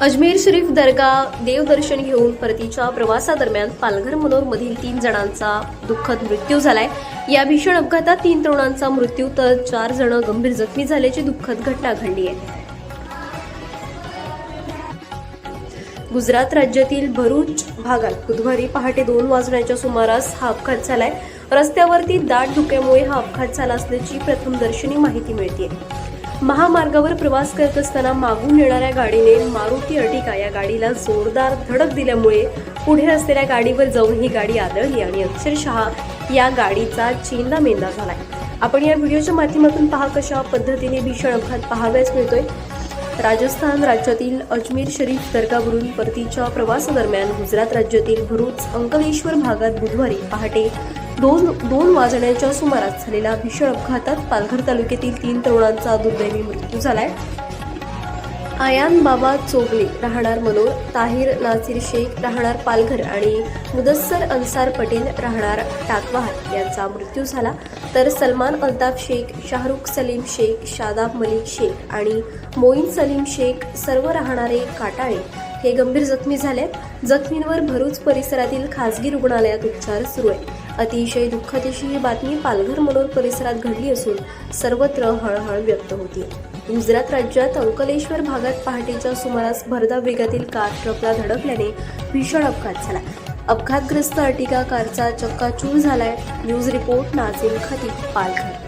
अजमेर शरीफ दर्गा देवदर्शन घेऊन परतीच्या प्रवासादरम्यान पालघर मनोर मधील तीन जणांचा दुःखद मृत्यू झालाय. या भीषण अपघातात तीन तरुणांचा मृत्यू तर चार जण गंभीर जखमी झाल्याची दुःखद घटना घडली आहे. गुजरात राज्यातील भरूच भागात बुधवारी पहाटे दोन वाजण्याच्या सुमारास हा अपघात झालाय. रस्त्यावरती दाट धुक्यामुळे हा अपघात झाला असल्याची प्रथमदर्शनी माहिती मिळते महामार्गावर प्रवास करत असताना मागून येणाऱ्या गाडीने मारुती अर्टिका या गाडीला जोरदार धडक दिल्यामुळे पुढे असलेल्या गाडीवर जाऊन ही गाडी आदळली आणि अक्षरशः या गाडीचा चेंदा मेंदा झालाय. आपण या व्हिडिओच्या माध्यमातून पहा कशा पद्धतीने भीषण अपघात पाहाव्यास मिळतोय. राजस्थान राज्यातील अजमेर शरीफ दर्गावरून परतीच्या प्रवासादरम्यान गुजरात राज्यातील भरूच अंकलेश्वर भागात बुधवारी पहाटे दोन दोन वाजण्याच्या सुमारास झालेल्या भीषण अपघातात पालघर तालुक्यातील तीन तरुणांचा दुर्दैवी मृत्यू झालाय. आयान बाबा चोगले राहणार मनोर ताहिर नासिर शेख राहणार पालघर आणि मुदस्सर अन्सार पटेल राहणार टाकवार यांचा मृत्यू झाला. तर सलमान अल्ताफ शेख शाहरुख सलीम शेख शादाब मलिक शेख आणि मोईन सलीम शेख सर्व राहणारे काटाळे हे गंभीर जखमी झाले जखमींवर भरूच परिसरातील खासगी रुग्णालयात उपचार सुरू आहे अतिशय दुःखद अशी ही बातमी पालघर मनोर परिसरात घडली असून सर्वत्र हळहळ व्यक्त होती गुजरात राज्यात अंकलेश्वर भागात पहाटेच्या सुमारास भरधाव वेगातील कार ट्रकला धडकल्याने भीषण अपघात झाला. अपघातग्रस्त अर्टिगा कारचा चक्काचूर झालाय. News report Nazim Khatib Palghar.